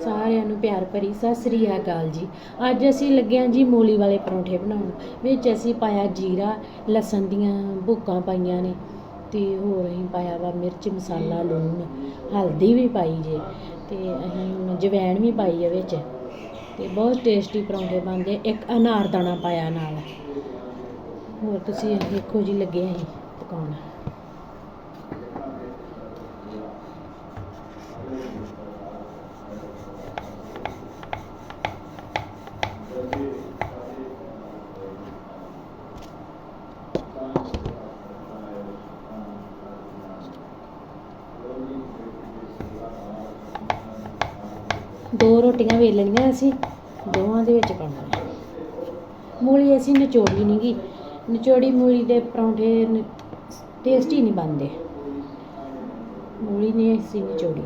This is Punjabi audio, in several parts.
ਸਾਰਿਆਂ ਨੂੰ ਪਿਆਰ ਭਰੀ ਸਤਿ ਸ੍ਰੀ ਅਕਾਲ ਜੀ। ਅੱਜ ਅਸੀਂ ਲੱਗੇ ਹਾਂ ਜੀ ਮੂਲੀ ਵਾਲੇ ਪਰੌਂਠੇ ਬਣਾਉਣ, ਵਿੱਚ ਅਸੀਂ ਪਾਇਆ ਜੀਰਾ, ਲਸਣ ਦੀਆਂ ਭੁੱਕਾਂ ਪਾਈਆਂ ਨੇ ਤੇ ਹੋਰ ਅਸੀਂ ਪਾਇਆ ਵਾ ਮਿਰਚ, ਮਸਾਲਾ, ਲੂਣ, ਹਲਦੀ ਵੀ ਪਾਈ ਜੇ ਤੇ ਅਸੀਂ ਹੁਣ ਜਵੈਣ ਵੀ ਪਾਈ ਹੈ ਵਿੱਚ ਤੇ ਬਹੁਤ ਟੇਸਟੀ ਪਰੌਂਠੇ ਬਣਦੇ ਇੱਕ ਅਨਾਰ ਪਾਇਆ ਨਾਲ। ਹੋਰ ਤੁਸੀਂ ਦੇਖੋ ਜੀ ਲੱਗੇ ਅਸੀਂ ਪਕਾਉਣਾ। ਦੋ ਰੋਟੀਆਂ ਵੇਲਣੀਆਂ ਅਸੀਂ, ਦੋਵਾਂ ਦੇ ਵਿੱਚ ਪਾਉਣਾ ਮੂਲੀ ਅਸੀਂ ਨਿਚੋੜੀ ਨਹੀਂ ਗੀ। ਨਿਚੋੜੀ ਮੂਲੀ ਦੇ ਪਰੌਂਠੇ ਟੇਸਟੀ ਨਹੀਂ ਬਣਦੇ। ਮੂਲੀ ਨਹੀਂ ਅਸੀਂ ਨਿਚੋੜੀ।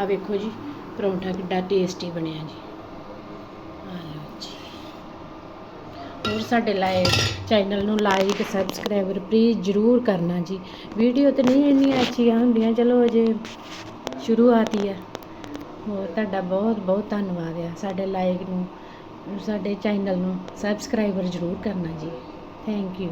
ਆ ਵੇਖੋ ਜੀ, ਪਰੌਂਠਾ ਕਿੱਡਾ ਟੇਸਟੀ ਬਣਿਆ ਜੀ। ਆ ਲਓ ਜੀ। ਹੋਰ ਸਾਡੇ ਲਾਈਕ ਚੈਨਲ ਨੂੰ ਲਾਈਕ ਸਬਸਕ੍ਰਾਈਬਰ ਪਲੀਜ਼ ਜਰੂਰ ਕਰਨਾ ਜੀ। ਵੀਡੀਓ ਤੇ ਨਹੀਂ ਇੰਨੀਆਂ ਅੱਛੀਆਂ ਹੁੰਦੀਆਂ, ਚਲੋ ਅਜੇ ਸ਼ੁਰੂਆਤ ਹੀ ਆ। ਹੋਰ ਤੁਹਾਡਾ ਬਹੁਤ ਬਹੁਤ ਧੰਨਵਾਦ ਆ ਸਾਡੇ ਲਾਈਕ ਨੂੰ, ਸਾਡੇ ਚੈਨਲ ਨੂੰ ਸਬਸਕ੍ਰਾਈਬਰ ਜਰੂਰ ਕਰਨਾ ਜੀ। Thank you